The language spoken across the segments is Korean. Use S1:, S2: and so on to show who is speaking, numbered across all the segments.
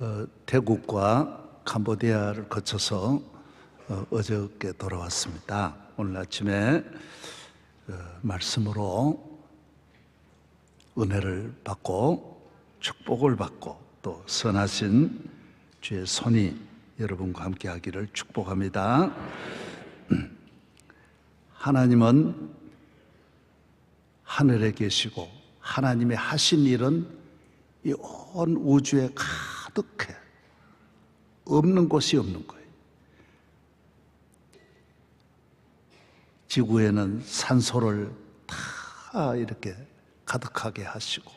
S1: 어, 태국과 캄보디아를 거쳐서 어, 어저께 돌아왔습니다. 오늘 아침에 어, 말씀으로 은혜를 받고 축복을 받고 또 선하신 주의 손이 여러분과 함께 하기를 축복합니다. 하나님은 하늘에 계시고 하나님의 하신 일은 이 온 우주에 가득해. 없는 곳이 없는 거예요. 지구에는 산소를 다 이렇게 가득하게 하시고,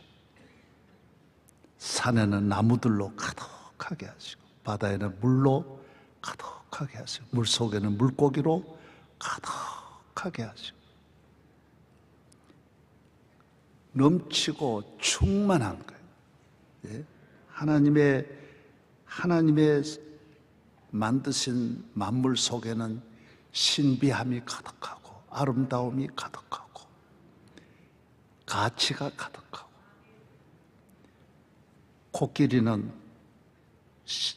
S1: 산에는 나무들로 가득하게 하시고, 바다에는 물로 가득하게 하시고, 물 속에는 물고기로 가득하게 하시고, 넘치고 충만한 거예요. 예? 하나님의 하나님의 만드신 만물 속에는 신비함이 가득하고 아름다움이 가득하고 가치가 가득하고 코끼리는 시-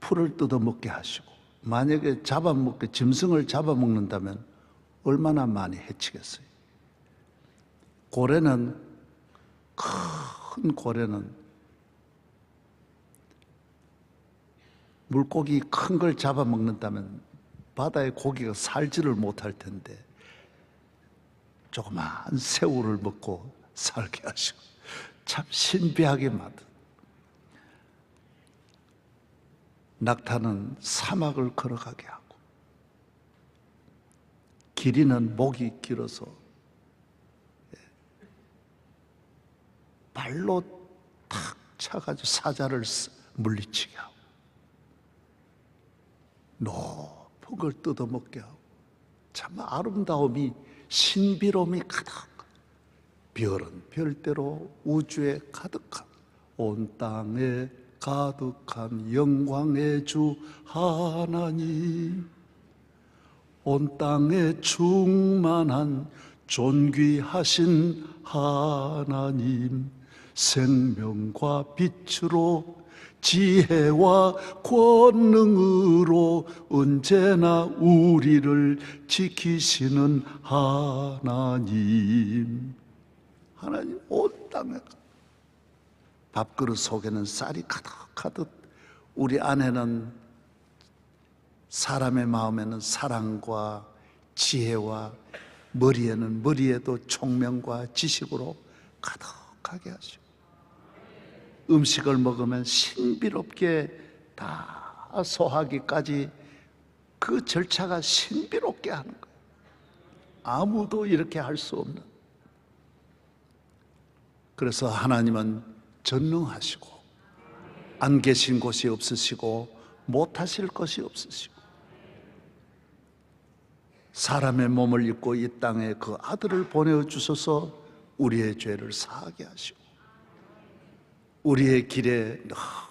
S1: 풀을 뜯어먹게 하시고 만약에 잡아먹게 짐승을 잡아먹는다면 얼마나 많이 해치겠어요. 고래는 큰 고래는 물고기 큰 걸 잡아먹는다면 바다의 고기가 살지를 못할 텐데 조그만 새우를 먹고 살게 하시고 참 신비하게 만든. 낙타는 사막을 걸어가게 하고 기린은 목이 길어서 발로 탁 차가지고 사자를 쓰- 물리치게 하고 높은 걸 뜯어먹게 하고 참 아름다움이 신비로움이 가득. 별은 별대로 우주에 가득한 온 땅에 가득한 영광의 주 하나님. 온 땅에 충만한 존귀하신 하나님. 생명과 빛으로 지혜와 권능으로 언제나 우리를 지키시는 하나님. 하나님 온 땅에 밥그릇 속에는 쌀이 가득하듯 우리 안에는 사람의 마음에는 사랑과 지혜와 머리에는 머리에도 총명과 지식으로 가득하게 하시고 음식을 먹으면 신비롭게 다 소화기까지 그 절차가 신비롭게 하는 거예요. 아무도 이렇게 할 수 없는. 그래서 하나님은 전능하시고 안 계신 곳이 없으시고 못하실 것이 없으시고 사람의 몸을 입고 이 땅에 그 아들을 보내어 주셔서 우리의 죄를 사하게 하시고 우리의 길에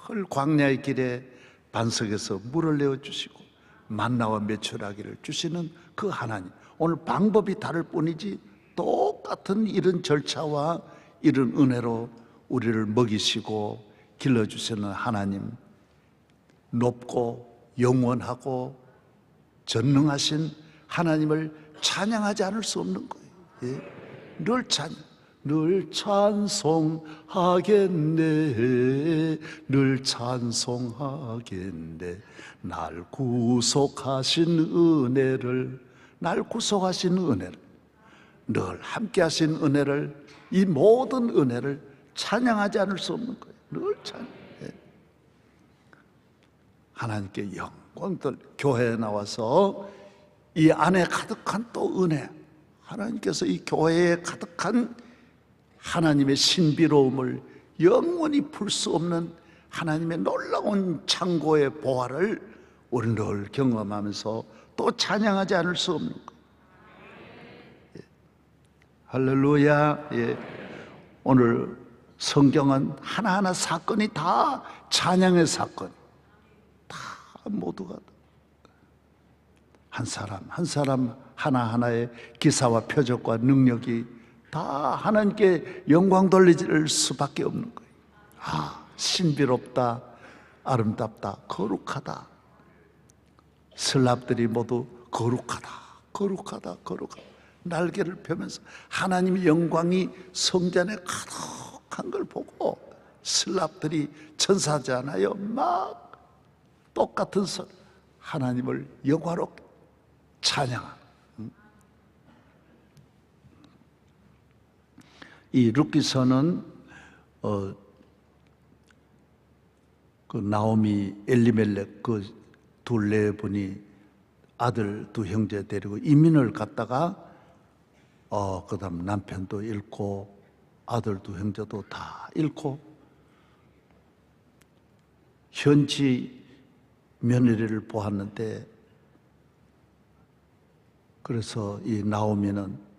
S1: 늘 광야의 길에 반석에서 물을 내어 주시고 만나와 메추라기를 주시는 그 하나님 오늘 방법이 다를 뿐이지 똑같은 이런 절차와 이런 은혜로 우리를 먹이시고 길러주시는 하나님 높고 영원하고 전능하신 하나님을 찬양하지 않을 수 없는 거예요. 예? 늘 찬양, 늘 찬송하겠네, 늘 찬송하겠네. 날 구속하신 은혜를, 날 구속하신 은혜를, 늘 함께 하신 은혜를, 이 모든 은혜를 찬양하지 않을 수 없는 거예요. 늘 찬양. 예. 하나님께 영광들 교회에 나와서 이 안에 가득한 또 은혜 하나님께서 이 교회에 가득한 하나님의 신비로움을 영원히 풀 수 없는 하나님의 놀라운 창고의 보화를 우리 늘 경험하면서 또 찬양하지 않을 수 없는 것. 예. 할렐루야. 예. 오늘 성경은 하나하나 사건이 다 찬양의 사건. 다 모두가 한 사람 한 사람 하나하나의 기사와 표적과 능력이 다 하나님께 영광 돌릴 수밖에 없는 거예요. 아, 신비롭다, 아름답다, 거룩하다. 슬랍들이 모두 거룩하다, 거룩하다, 거룩하다. 날개를 펴면서 하나님의 영광이 성전에 가득한 걸 보고 슬랍들이 천사잖아요. 막 똑같은 소 하나님을 영화롭게 찬양한 이 룻기서는 어, 그 나오미 엘리멜렉 그 둘네 분이 아들 두 형제 데리고 이민을 갔다가 어 그다음 남편도 잃고 아들 두 형제도 다 잃고 현지 며느리를 보았는데 그래서 이 나오미는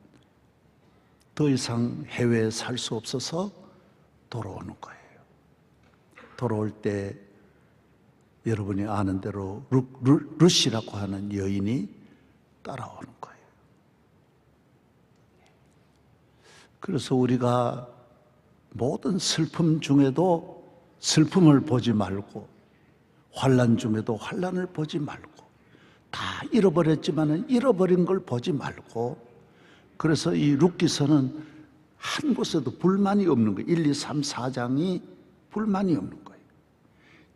S1: 더 이상 해외에 살 수 없어서 돌아오는 거예요. 돌아올 때 여러분이 아는 대로 루, 루, 루시라고 하는 여인이 따라오는 거예요. 그래서 우리가 모든 슬픔 중에도 슬픔을 보지 말고 환란 중에도 환란을 보지 말고 다 잃어버렸지만은 잃어버린 걸 보지 말고 그래서 이 룻기서는 한 곳에도 불만이 없는 거예요. 1, 2, 3, 4장이 불만이 없는 거예요.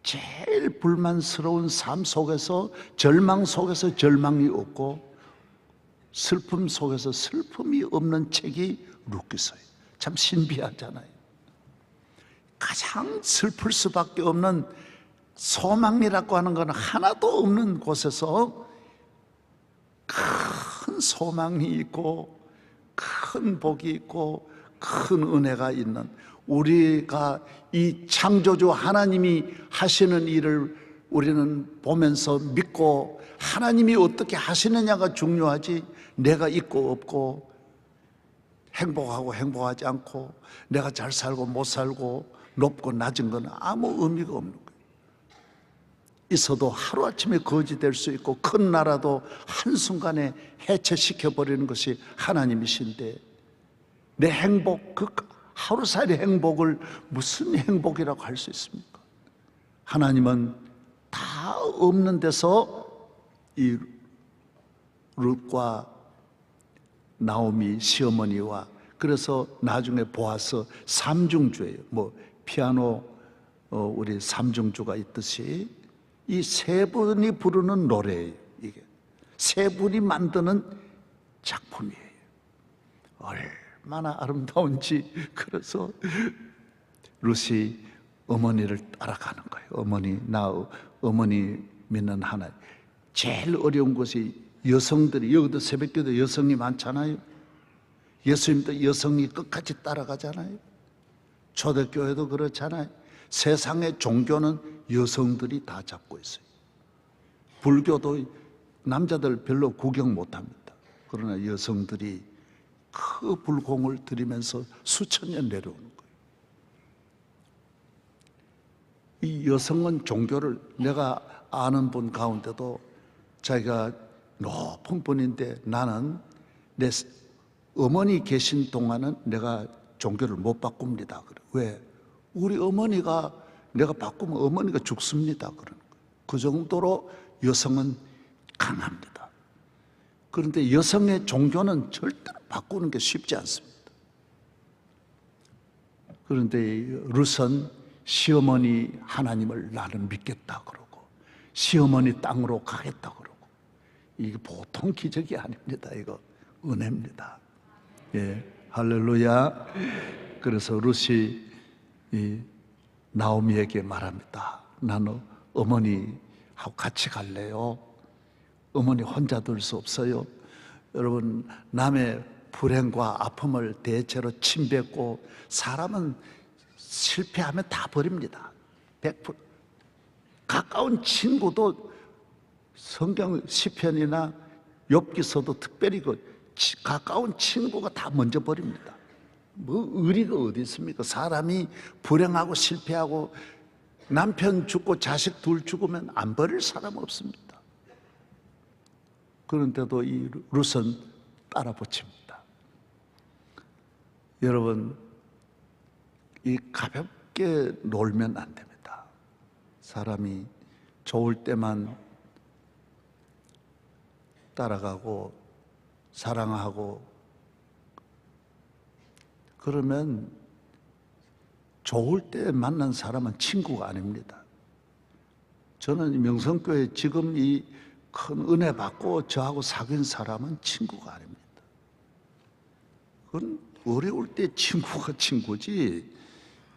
S1: 제일 불만스러운 삶 속에서 절망 속에서 절망이 없고 슬픔 속에서 슬픔이 없는 책이 룻기서예요. 참 신비하잖아요. 가장 슬플 수밖에 없는 소망이라고 하는 것은 하나도 없는 곳에서 큰 소망이 있고 큰 복이 있고 큰 은혜가 있는 우리가 이 창조주 하나님이 하시는 일을 우리는 보면서 믿고 하나님이 어떻게 하시느냐가 중요하지 내가 있고 없고 행복하고 행복하지 않고 내가 잘 살고 못 살고 높고 낮은 건 아무 의미가 없는. 있어도 하루아침에 거지 될 수 있고 큰 나라도 한순간에 해체시켜 버리는 것이 하나님이신데 내 행복 그 하루살이 행복을 무슨 행복이라고 할 수 있습니까? 하나님은 다 없는 데서 이 룻과 나오미 시어머니와 그래서 나중에 보아서 삼중주예요. 뭐 피아노 어, 우리 삼중주가 있듯이 이 세 분이 부르는 노래예요. 이게 세 분이 만드는 작품이에요. 얼마나 아름다운지 그래서 루시 어머니를 따라가는 거예요. 어머니 나 어머니 믿는 하나. 제일 어려운 것이 여성들이 여기도 새벽기도 여성이 많잖아요. 예수님도 여성이 끝까지 따라가잖아요. 초대교회도 그렇잖아요. 세상의 종교는 여성들이 다 잡고 있어요. 불교도 남자들 별로 구경 못 합니다. 그러나 여성들이 그 불공을 들이면서 수천 년 내려오는 거예요. 이 여성은 종교를 내가 아는 분 가운데도 자기가 높은 분인데 나는 내 어머니 계신 동안은 내가 종교를 못 바꿉니다. 왜? 우리 어머니가 내가 바꾸면 어머니가 죽습니다. 거예요. 그 정도로 여성은 강합니다. 그런데 여성의 종교는 절대로 바꾸는 게 쉽지 않습니다. 그런데 룻은 시어머니 하나님을 나는 믿겠다 그러고 시어머니 땅으로 가겠다 그러고 이게 보통 기적이 아닙니다. 이거 은혜입니다. 예, 할렐루야. 그래서 룻이 이 나오미에게 말합니다. 나는 어머니하고 같이 갈래요. 어머니 혼자 둘 수 없어요. 여러분 남의 불행과 아픔을 대체로 침뱉고 사람은 실패하면 다 버립니다. 100% 가까운 친구도 성경 시편이나 욥기서도 특별히 그 가까운 친구가 다 먼저 버립니다. 뭐 의리가 어디 있습니까? 사람이 불행하고 실패하고 남편 죽고 자식 둘 죽으면 안 버릴 사람 없습니다. 그런데도 이 룻은 따라 붙입니다. 여러분, 이 가볍, 그렇게 놀면 안 됩니다. 사람이 좋을 때만 따라가고 사랑하고 그러면 좋을 때 만난 사람은 친구가 아닙니다. 저는 명성교회 지금 이 큰 은혜 받고 저하고 사귄 사람은 친구가 아닙니다. 그건 어려울 때 친구가 친구지.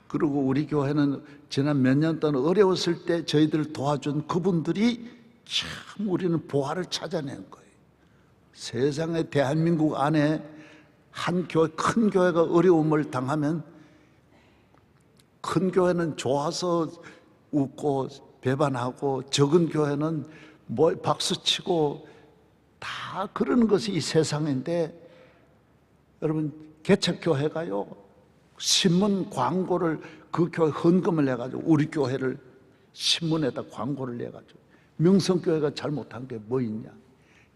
S1: 그리고 우리 교회는 지난 몇 년 동안 어려웠을 때 저희들 도와준 그분들이 참 우리는 보화를 찾아낸 거예요. 세상에 대한민국 안에 한 교회, 큰 교회가 어려움을 당하면 큰 교회는 좋아서 웃고 배반하고 적은 교회는 뭐 박수 치고 다 그러는 것이 이 세상인데 여러분 개척교회가요 신문 광고를 그 교회 헌금을 내가지고 우리 교회를 신문에다 광고를 내가지고 명성교회가 잘못한 게 뭐 있냐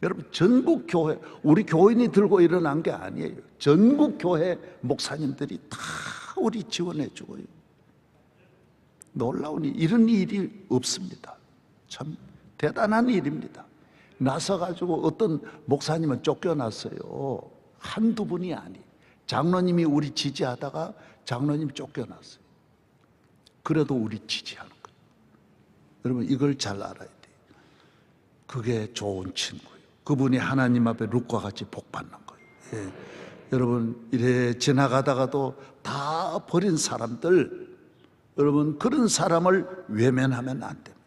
S1: 여러분 전국 교회 우리 교인이 들고 일어난 게 아니에요. 전국 교회 목사님들이 다 우리 지원해 주고요 놀라우니 이런 일이 없습니다. 참 대단한 일입니다. 나서 가지고 어떤 목사님은 쫓겨났어요. 한두 분이 아니. 장로님이 우리 지지하다가 장로님 쫓겨났어요. 그래도 우리 지지하는 거예요. 여러분 이걸 잘 알아야 돼요. 그게 좋은 친구예요 그분이 하나님 앞에 룩과 같이 복 받는 거예요 예. 여러분 이래 지나가다가도 다 버린 사람들 여러분 그런 사람을 외면하면 안 됩니다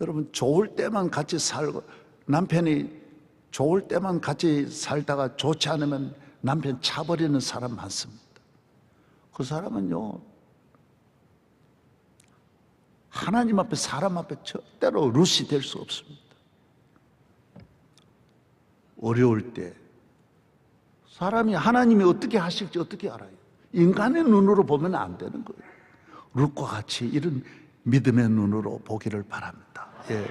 S1: 여러분 좋을 때만 같이 살고 남편이 좋을 때만 같이 살다가 좋지 않으면 남편 차버리는 사람 많습니다. 그 사람은요 하나님 앞에 사람 앞에 절대로 룻이 될수 없습니다. 어려울 때 사람이 하나님이 어떻게 하실지 어떻게 알아요? 인간의 눈으로 보면 안 되는 거예요. 룻과 같이 이런 믿음의 눈으로 보기를 바랍니다. 예.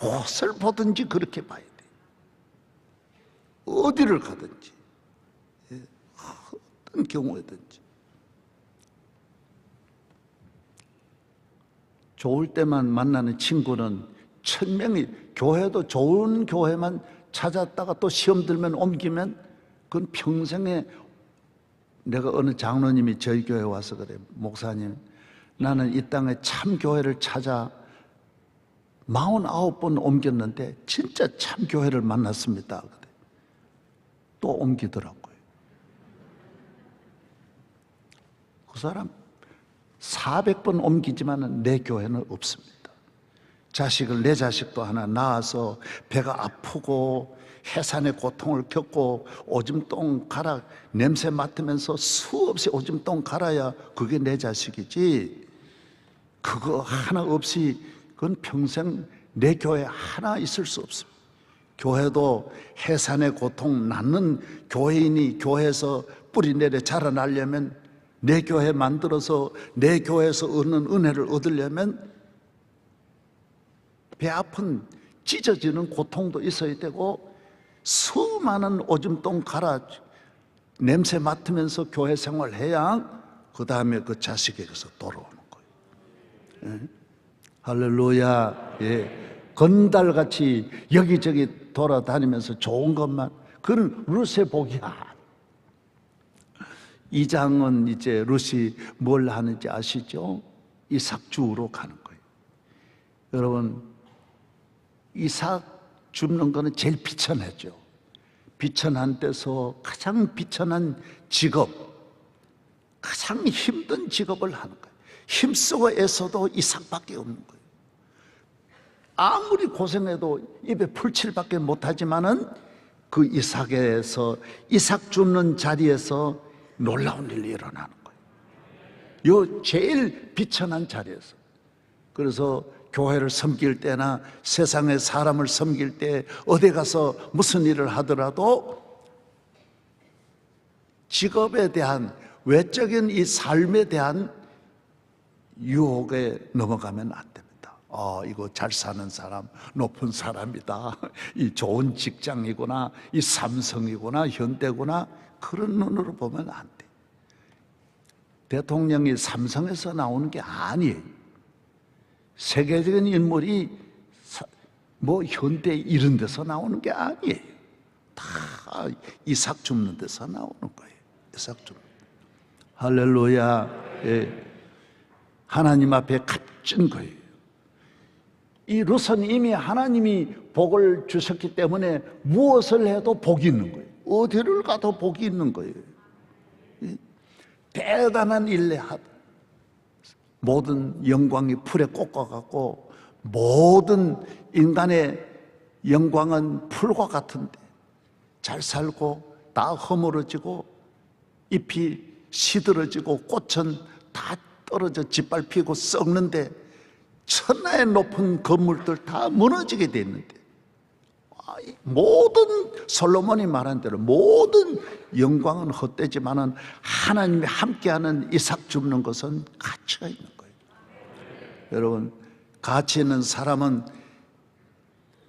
S1: 무엇을 보든지 그렇게 봐야 돼요. 어디를 가든지, 예. 어떤 경우에든지. 좋을 때만 만나는 친구는 천명이 교회도 좋은 교회만 찾았다가 또 시험 들면 옮기면 그건 평생에 내가 어느 장로님이 저희 교회 와서 그래 목사님 나는 이 땅에 참 교회를 찾아 49번 옮겼는데 진짜 참 교회를 만났습니다. 그래. 또 옮기더라고요. 그 사람 400번 옮기지만 내 교회는 없습니다. 자식을 내 자식도 하나 낳아서 배가 아프고 해산의 고통을 겪고 오줌 똥 갈아 냄새 맡으면서 수없이 오줌 똥 갈아야 그게 내 자식이지 그거 하나 없이 그건 평생 내 교회 하나 있을 수 없습니다. 교회도 해산의 고통 낳는 교회인이 교회에서 뿌리 내려 자라나려면 내 교회 만들어서 내 교회에서 얻는 은혜를 얻으려면 배 아픈 찢어지는 고통도 있어야 되고 수많은 오줌똥 갈아 냄새 맡으면서 교회 생활해야 그 다음에 그 자식에게서 돌아오는 거예요. 예? 할렐루야. 예. 건달같이 여기저기 돌아다니면서 좋은 것만 그런 룻의 복이야. 이 장은 이제 룻이 뭘 하는지 아시죠? 이삭 주우러 가는 거예요. 여러분 이삭 줍는 거는 제일 비천하죠. 비천한 데서 가장 비천한 직업, 가장 힘든 직업을 하는 거예요. 힘쓰고 애써도 이삭밖에 없는 거예요. 아무리 고생해도 입에 풀칠밖에 못하지만은 그 이삭에서 이삭 줍는 자리에서 놀라운 일이 일어나는 거예요. 요 제일 비천한 자리에서. 그래서 교회를 섬길 때나 세상의 사람을 섬길 때 어디 가서 무슨 일을 하더라도 직업에 대한 외적인 이 삶에 대한 유혹에 넘어가면 안 됩니다. 어, 이거 잘 사는 사람, 높은 사람이다. 이 좋은 직장이구나. 이 삼성이구나. 현대구나. 그런 눈으로 보면 안 돼. 대통령이 삼성에서 나오는 게 아니에요. 세계적인 인물이 사- 뭐 현대 이런 데서 나오는 게 아니에요. 다 이삭 줍는 데서 나오는 거예요. 이삭 줍는. 할렐루야. 예. 하나님 앞에 값진 거예요. 이 롯은 이미 하나님이 복을 주셨기 때문에 무엇을 해도 복이 있는 거예요. 어디를 가도 복이 있는 거예요. 이 대단한 일을 하다. 모든 영광이 풀에 꽂아갖고 모든 인간의 영광은 풀과 같은데 잘 살고 다 허물어지고 잎이 시들어지고 꽃은 다 떨어져 짓밟히고 썩는데 천하의 높은 건물들 다 무너지게 아, 이 모든 솔로몬이 말한 대로 모든 영광은 헛되지만은 하나님이 함께하는 이삭 줍는 것은 가치가 있는. 여러분 가치 있는 사람은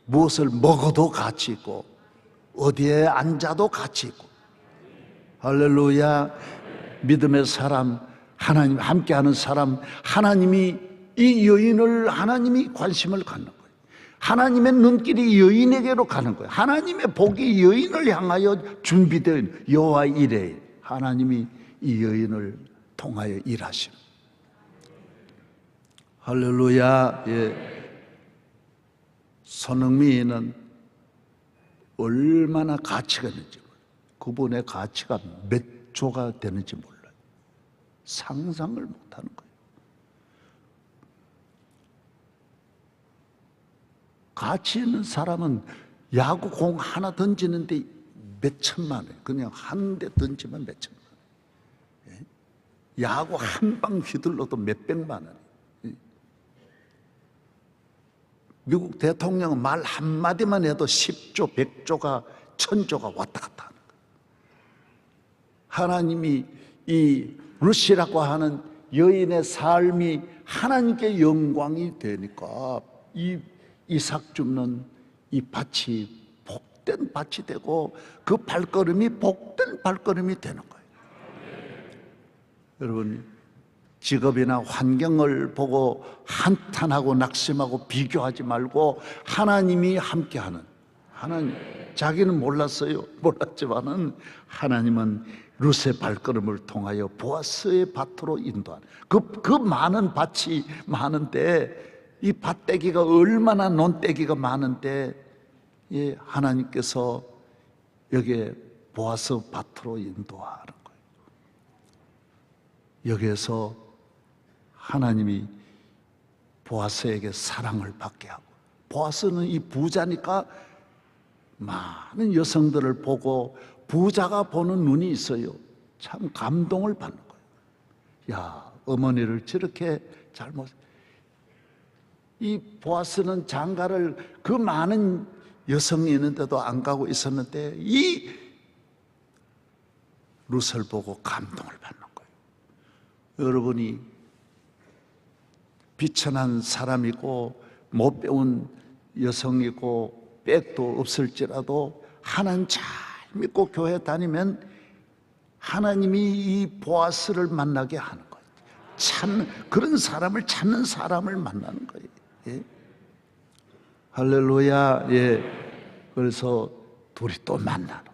S1: 무엇을 먹어도 가치 있고 어디에 앉아도 가치 있고. 할렐루야. 믿음의 사람 하나님 함께하는 사람 하나님이 이 여인을 하나님이 관심을 갖는 거예요. 하나님의 눈길이 여인에게로 가는 거예요. 하나님의 복이 여인을 향하여 있는 여호와 이래 하나님이 이 여인을 통하여 일하심 할렐루야 예. 손흥민은 얼마나 가치가 있는지 몰라요. 그분의 가치가 몇 조가 되는지 몰라요. 상상을 못 하는 거예요. 가치 있는 사람은 야구 공 하나 던지는데 몇 천만 원, 그냥 한 대 던지면 몇 천만 원. 예? 야구 한 방 휘둘러도 몇 백만 원. 미국 대통령은 말 한마디만 해도 10조, 100조가, 1000조가 왔다 갔다 하는 거예요. 하나님이 이 루시라고 하는 여인의 삶이 하나님께 영광이 되니까 이 이삭 줍는 이 밭이 복된 밭이 되고 그 발걸음이 복된 발걸음이 되는 거예요. 여러분 직업이나 환경을 보고 한탄하고 낙심하고 비교하지 말고 하나님이 함께하는 하나님 자기는 몰랐어요 몰랐지만은 하나님은 룻의 발걸음을 통하여 보아스의 밭으로 인도하는 그, 그 많은 밭이 많은데 이 밭대기가 얼마나 논대기가 많은데 예, 하나님께서 여기에 보아스 밭으로 인도하는 거예요. 여기에서 하나님이 보아스에게 사랑을 받게 하고 보아스는 이 부자니까 많은 여성들을 보고 부자가 보는 눈이 있어요. 참 감동을 받는 거예요. 야, 어머니를 저렇게 잘못 이 보아스는 장가를 그 많은 여성이 있는데도 안 가고 있었는데 이 룻을 보고 감동을 받는 거예요. 여러분이 비천한 사람이고 못 배운 여성이고 백도 없을지라도 하나님 잘 믿고 교회 다니면 하나님이 이 보아스를 만나게 하는 거예요. 찾는 그런 사람을 찾는 사람을 만나는 거예요. 예? 할렐루야. 예. 그래서 둘이 또 만나는.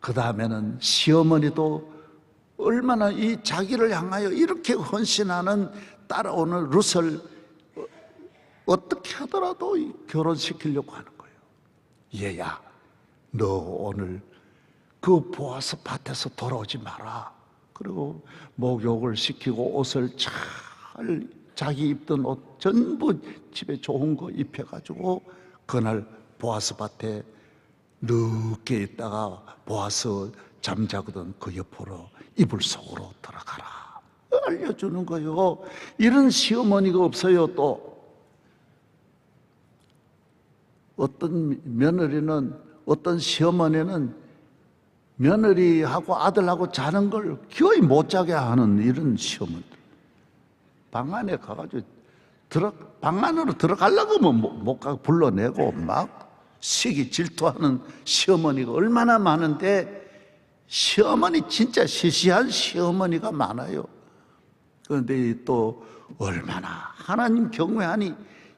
S1: 그 다음에는 시어머니도 얼마나 이 자기를 향하여 이렇게 헌신하는 따라오는 어- 어떻게 하더라도 이 결혼시키려고 하는 거예요. 얘야, 너 오늘 그 보아스 밭에서 돌아오지 마라. 그리고 목욕을 시키고 옷을 잘 자기 입던 옷 전부 집에 좋은 거 입혀가지고 그날 보아스 밭에 늦게 있다가 보아스 잠자거든 그 옆으로 이불 속으로 들어가라 알려주는 거요. 이런 시어머니가 없어요 또. 어떤 며느리는 어떤 시어머니는 며느리하고 아들하고 자는 걸 기어이 못 자게 하는 이런 시어머니 방 안에 가가지고 들어 방 안으로 들어가려고 하면 못, 못 가고 불러내고 막 시기 질투하는 시어머니가 얼마나 많은데 시어머니 진짜 시시한 시어머니가 많아요. 그런데 또 얼마나 하나님 경외하니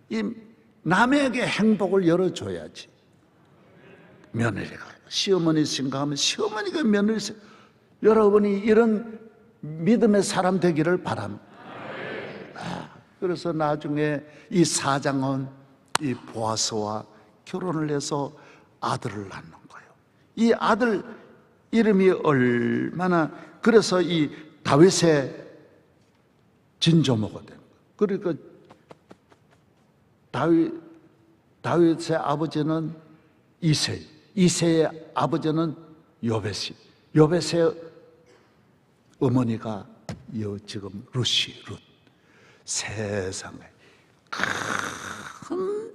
S1: 이 남에게 행복을 열어줘야지. 며느리가 시어머니 생각하면 시어머니가 며느리 생 여러분이 이런 믿음의 사람 되기를 바랍니다. 아, 그래서 나중에 이 사장은 이 보아스와 결혼을 해서 아들을 낳는 거예요. 이 아들 이름이 얼마나 그래서 이 다윗의 진조모가 된 거예요. 그러니까 다윗 다윗의 아버지는 이세, 이세의 아버지는 요벳이, 요벳의 어머니가 요 지금 루시 룻 세상에 큰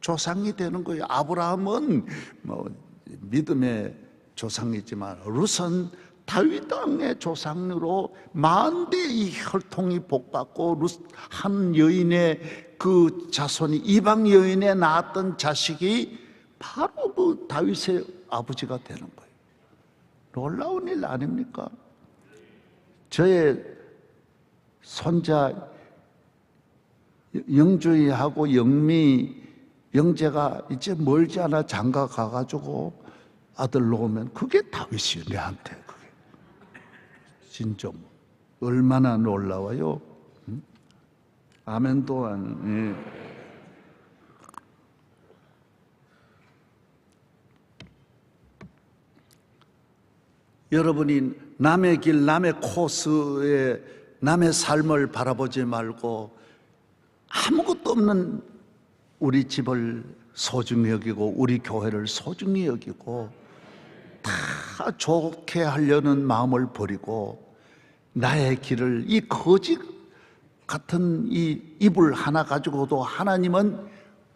S1: 조상이 되는 거예요. 아브라함은 뭐 믿음의 조상이지만 룻은 다윗 땅의 조상으로 만대 이 혈통이 복받고 룻한 여인의 그 자손이 이방 여인에 낳았던 자식이 바로 그 다윗의 아버지가 되는 거예요. 놀라운 일 아닙니까? 저의 손자 영주이하고 영미 영재가 이제 멀지 않아 장가 가가지고 아들 놓으면 그게 다윗이에요 내한테 뭐 얼마나 놀라워요 응? 아멘 또한 예. 여러분이 남의 길, 남의 코스에 남의 삶을 바라보지 말고 아무것도 없는 우리 집을 소중히 여기고 우리 교회를 소중히 여기고 다 좋게 하려는 마음을 버리고 나의 길을 이 거짓 같은 이 이불 하나 가지고도 하나님은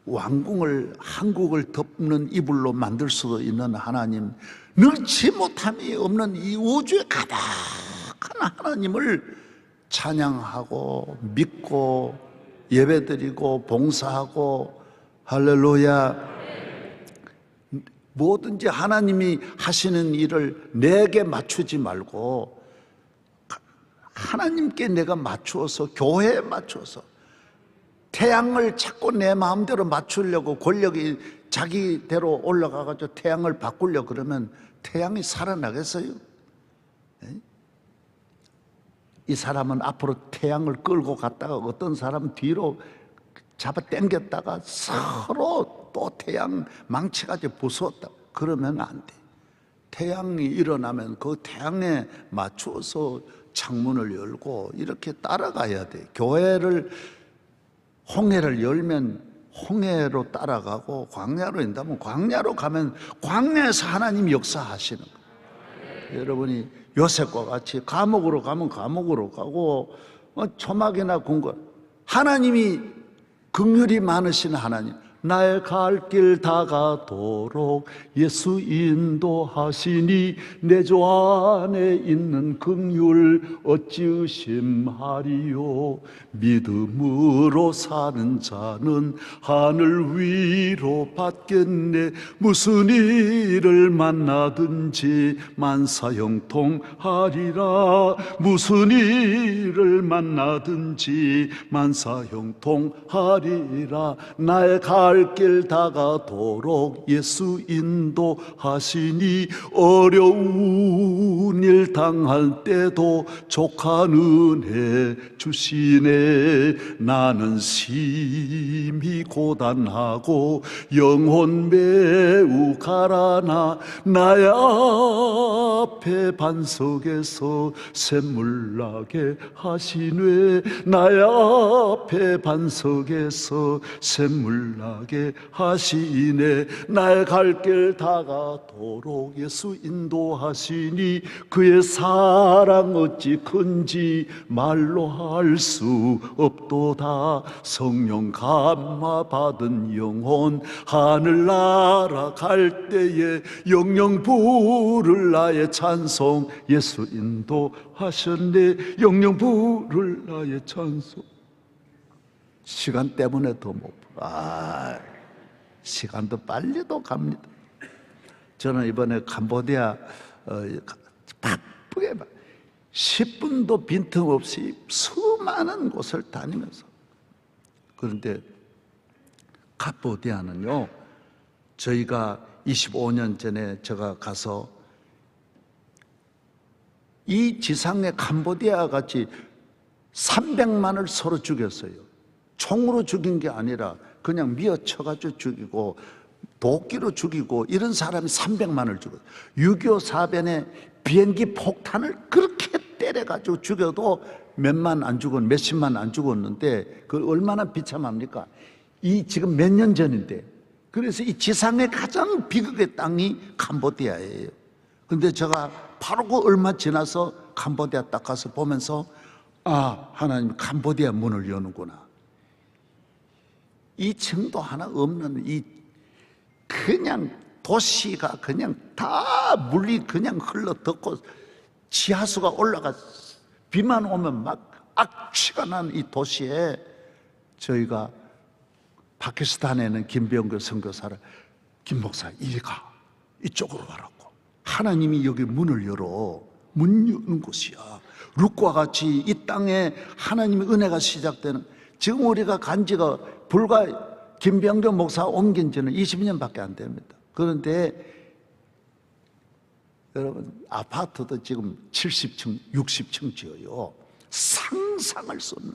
S1: 왕궁을 한국을 덮는 이불로 만들 수 있는 하나님 능치 못함이 없는 이 우주에 가득한 하나님을 찬양하고 믿고 예배드리고 봉사하고 할렐루야 뭐든지 하나님이 하시는 일을 내게 맞추지 말고 하나님께 내가 맞추어서 교회에 맞추어서 태양을 자꾸 내 마음대로 맞추려고 권력이 자기대로 올라가가지고 태양을 바꾸려 그러면 태양이 살아나겠어요? 에? 이 사람은 앞으로 태양을 끌고 갔다가 어떤 사람은 뒤로 잡아 당겼다가 서로 또 태양 망치가지고 부수었다. 그러면 안 돼. 태양이 일어나면 그 태양에 맞추어서 창문을 열고 이렇게 따라가야 돼. 교회를 홍해를 열면 홍해로 따라가고 광야로 인다면 광야로 가면 광야에서 하나님 역사하시는 거예요. 여러분이 요셉과 같이 감옥으로 가면 감옥으로 가고 어, 초막이나 궁궐 하나님이 긍휼이 많으신 하나님 나의 갈길 다 가도록 예수 인도하시니 내 조 안에 있는 긍휼 어찌 의심하리요? 믿음으로 사는 자는 하늘 위로 받겠네. 무슨 일을 만나든지 만사형통하리라. 무슨 일을 만나든지 만사형통하리라. 나의 갈 길 다가도록 예수 인도하시니 어려운 일 당할 때도 족한 은혜 주시네. 나는 심히 고단하고 영혼 매우 가라나 나의 앞에 반석에서 샘물 나게 하시네. 나의 앞에 반석에서 샘물 나게 하시네. 나의 갈길 다가도록 예수 인도하시니 그의 사랑 어찌 큰지 말로 할 수 없도다. 성령 감화 받은 영혼 하늘 날아갈 때에 영영 부를 나의 찬송 예수 인도하셨네. 영영 부를 나의 찬송. 시간 때문에 더 못. 아, 시간도 빨리도 갑니다. 저는 이번에 캄보디아 어, 바쁘게 막 10분도 빈틈없이 수많은 곳을 다니면서 그런데 캄보디아는요 저희가 25년 전에 제가 가서 이 지상의 캄보디아 같이 300만을 서로 죽였어요. 총으로 죽인 게 아니라 그냥 미어쳐가지고 죽이고 도끼로 죽이고 이런 사람이 300만을 죽었어요. 6.25 사변에 비행기 폭탄을 그렇게 때려가지고 죽여도 몇만 안 죽었, 몇십만 안 죽었는데 그 얼마나 비참합니까? 이 지금 몇 년 전인데 그래서 이 지상의 가장 비극의 땅이 캄보디아예요. 근데 제가 바로 그 얼마 지나서 캄보디아 딱 가서 보면서 아, 하나님 캄보디아 문을 여는구나. 이 정도 하나 없는 이 그냥 도시가 그냥 다 물이 그냥 흘러듣고 지하수가 올라가 비만 오면 막 악취가 난 이 도시에 저희가 파키스탄에는 김병규 선교사를 김 목사 이리 가. 이쪽으로 가라고. 하나님이 여기 문을 열어. 문 여는 곳이야. 룩과 같이 이 땅에 하나님의 은혜가 시작되는 지금 우리가 간 지가 불과 김병규 목사 옮긴 지는 20년밖에 안 됩니다 그런데 여러분 아파트도 지금 70층, 60층 지어요. 상상할 수 없는.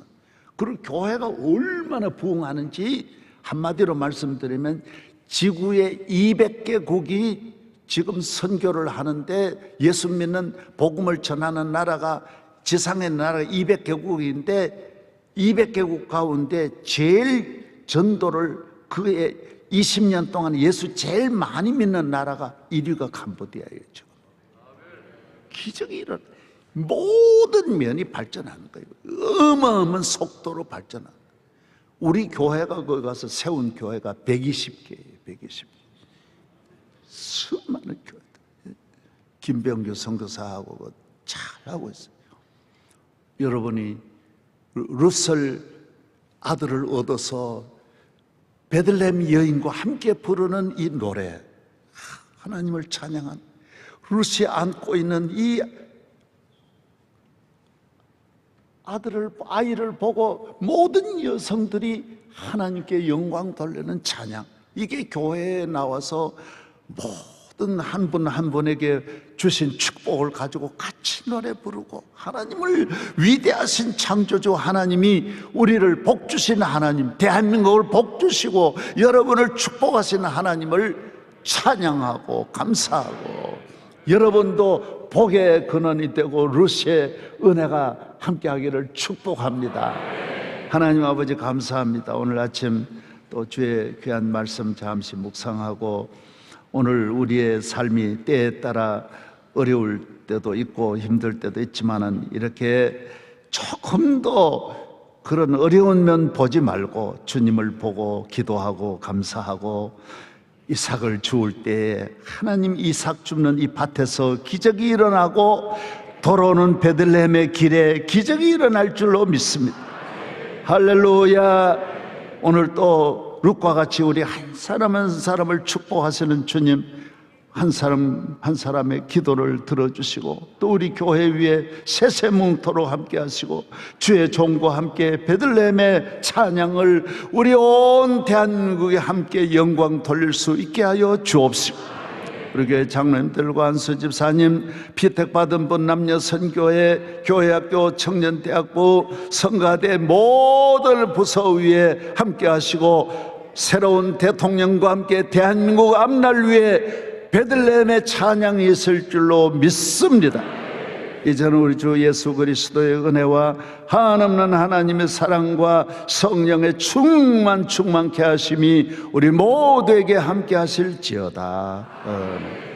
S1: 그리고 교회가 얼마나 부흥하는지 한마디로 말씀드리면 지구의 200개국이 지금 선교를 하는데 예수 믿는 복음을 전하는 나라가 지상의 나라가 200개국인데 200개국 가운데 제일 전도를 그의 20년 동안 예수 제일 많이 믿는 나라가 1위가 캄보디아예요. 지금. 기적이 일어나 모든 면이 발전하는 거예요. 어마어마한 속도로 발전하는 거예요. 우리 교회가 거기 가서 세운 교회가 120개예요. 120개. 수많은 교회들. 김병규 선교사하고 잘하고 있어요. 여러분이 루셀 아들을 얻어서 베들레헴 여인과 함께 부르는 이 노래 하나님을 찬양한 루시에 안고 있는 이 아들을 아이를 보고 모든 여성들이 하나님께 영광 돌리는 찬양. 이게 교회에 나와서 모든 한분한 분에게 주신 축복을 가지고 같이 노래 부르고 하나님을 위대하신 창조주 하나님이 우리를 복 주신 하나님 대한민국을 복 주시고 여러분을 축복하시는 하나님을 찬양하고 감사하고 여러분도 복의 근원이 되고 루시의 은혜가 함께하기를 축복합니다. 하나님 아버지 감사합니다. 오늘 아침 또 주의 귀한 말씀 잠시 묵상하고 오늘 우리의 삶이 때에 따라 어려울 때도 있고 힘들 때도 있지만은 이렇게 조금 더 그런 어려운 면 보지 말고 주님을 보고 기도하고 감사하고 이삭을 주울 때에 하나님 이삭 줍는 이 밭에서 기적이 일어나고 돌아오는 베들레헴의 길에 기적이 일어날 줄로 믿습니다. 할렐루야. 오늘 또 룩과 같이 우리 한 사람 한 사람을 축복하시는 주님 한 사람 한 사람의 기도를 들어주시고 또 우리 교회 위에 세세뭉토로 함께 하시고 주의 종과 함께 베들레헴의 찬양을 우리 온 대한민국에 함께 영광 돌릴 수 있게 하여 주옵시고 우리 교회 장로님들과 안수 집사님, 피택받은 분 남녀 선교회, 교회학교, 청년대학부, 성가대 모든 부서 위에 함께 하시고 새로운 대통령과 함께 대한민국 앞날 위에 베들레헴의 찬양이 있을 줄로 믿습니다. 이제는 우리 주 예수 그리스도의 은혜와 한없는 하나님의 사랑과 성령의 충만 충만케 하심이 우리 모두에게 함께 하실지어다. 아멘.